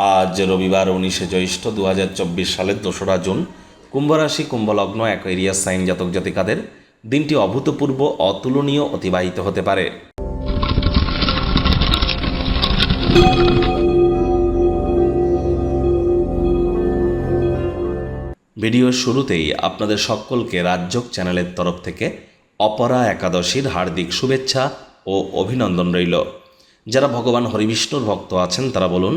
আজ রবিবার উনিশে জ্যৈষ্ঠ দু হাজার চব্বিশ সালের দোসরা জুন, কুম্ভরাশি, কুম্ভলগ্ন এক এরিয়া সাইন জাতক জাতিকাদের দিনটি অভূতপূর্ব, অতুলনীয়, অতিবাহিত হতে পারে। ভিডিওর শুরুতেই আপনাদের সকলকে রাজ্যক চ্যানেলের তরফ থেকে অপরা একাদশীর হার্দিক শুভেচ্ছা ও অভিনন্দন রইল। যারা ভগবান হরিবিষ্ণুর ভক্ত আছেন, তারা বলুন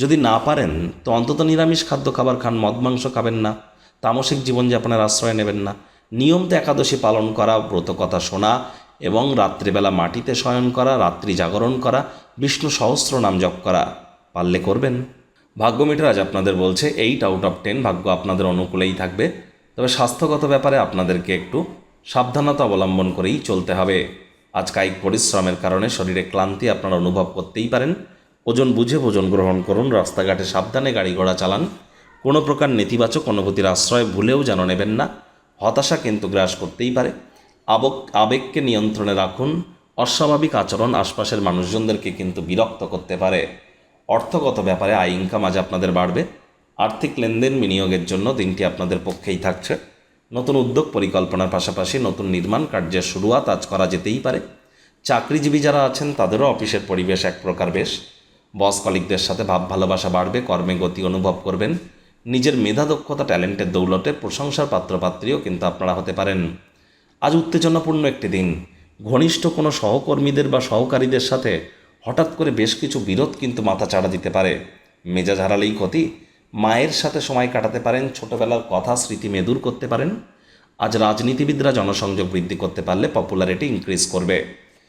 যদি না পারেন, তো অন্তত নিরামিষ খাদ্য খাবার খান, মদ, মাংস খাবেন না, তামসিক জীবনযাপনের আশ্রয় নেবেন না। নিয়ম তো একাদশী পালন করা, ব্রত কথা শোনা এবং রাত্রিবেলা মাটিতে শয়ন করা, রাত্রি জাগরণ করা, বিষ্ণু সহস্র নাম জপ করা, পারলে করবেন। ভাগ্য মিটার আজ আপনাদের বলছে এইট আউট অফ টেন ভাগ্য আপনাদের অনুকূলেই থাকবে। তবে স্বাস্থ্যগত ব্যাপারে আপনাদেরকে একটু সাবধানতা অবলম্বন করেই চলতে হবে। আজ কায়িক পরিশ্রমের কারণে শরীরে ক্লান্তি আপনারা অনুভব করতেই পারেন। ওজন বুঝে ভোজন গ্রহণ করুন, রাস্তাঘাটে সাবধানে গাড়ি ঘোড়া চালান। কোনো প্রকার নেতিবাচক অনুভূতির আশ্রয় ভুলেও যেন নেবেন না, হতাশা কিন্তু গ্রাস করতেই পারে। আবক, আবেগকে নিয়ন্ত্রণে রাখুন, অস্বাভাবিক আচরণ আশপাশের মানুষজনদেরকে কিন্তু বিরক্ত করতে পারে। অর্থগত ব্যাপারে আয় ইনকাম আজ আপনাদের বাড়বে। আর্থিক লেনদেন বিনিয়োগের জন্য দিনটি আপনাদের পক্ষেই থাকছে। নতুন উদ্যোগ পরিকল্পনার পাশাপাশি নতুন নির্মাণ কার্যের শুরুয়াত আজ করা যেতেই পারে। চাকরিজীবী যারা আছেন, তাদেরও অফিসের পরিবেশ এক প্রকার বেশ। বস কলিকদের সাথে ভাব ভালোবাসা বাড়বে, কর্মে গতি অনুভব করবেন। নিজের মেধা দক্ষতা, ট্যালেন্টের দৌলতে প্রশংসার পাত্রপাত্রীও কিন্তু আপনারা হতে পারেন। আজ উত্তেজনাপূর্ণ একটি দিন। ঘনিষ্ঠ কোনো সহকর্মীদের বা সহকারীদের সাথে হঠাৎ করে বেশ কিছু বিরোধ কিন্তু মাথা চাড়া দিতে পারে। মেজাজ হারালেই ক্ষতি। মায়ের সাথে সময় কাটাতে পারেন, ছোটবেলার কথা, স্মৃতি মেদুর করতে পারেন। আজ রাজনীতিবিদরা জনসংযোগ বৃদ্ধি করতে পারলে পপুলারিটি ইনক্রিজ করবে।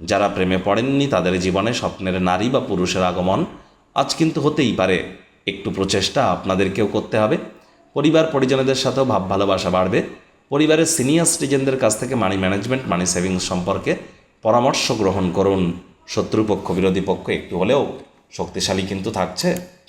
যারা প্রেমে পড়েননি তাদের জীবনে স্বপ্নের নারী বা পুরুষের আগমন আজ কিন্তু হতেই পারে। একটু প্রচেষ্টা আপনাদেরকেও করতে হবে। পরিবার পরিজনেদের সাথেও ভাব ভালোবাসা বাড়বে। পরিবারের সিনিয়র সিটিজেনদের কাছ থেকে মানি ম্যানেজমেন্ট, মানি সেভিংস সম্পর্কে পরামর্শ গ্রহণ করুন। শত্রুপক্ষ, বিরোধী পক্ষ একটু হলেও শক্তিশালী কিন্তু থাকছে।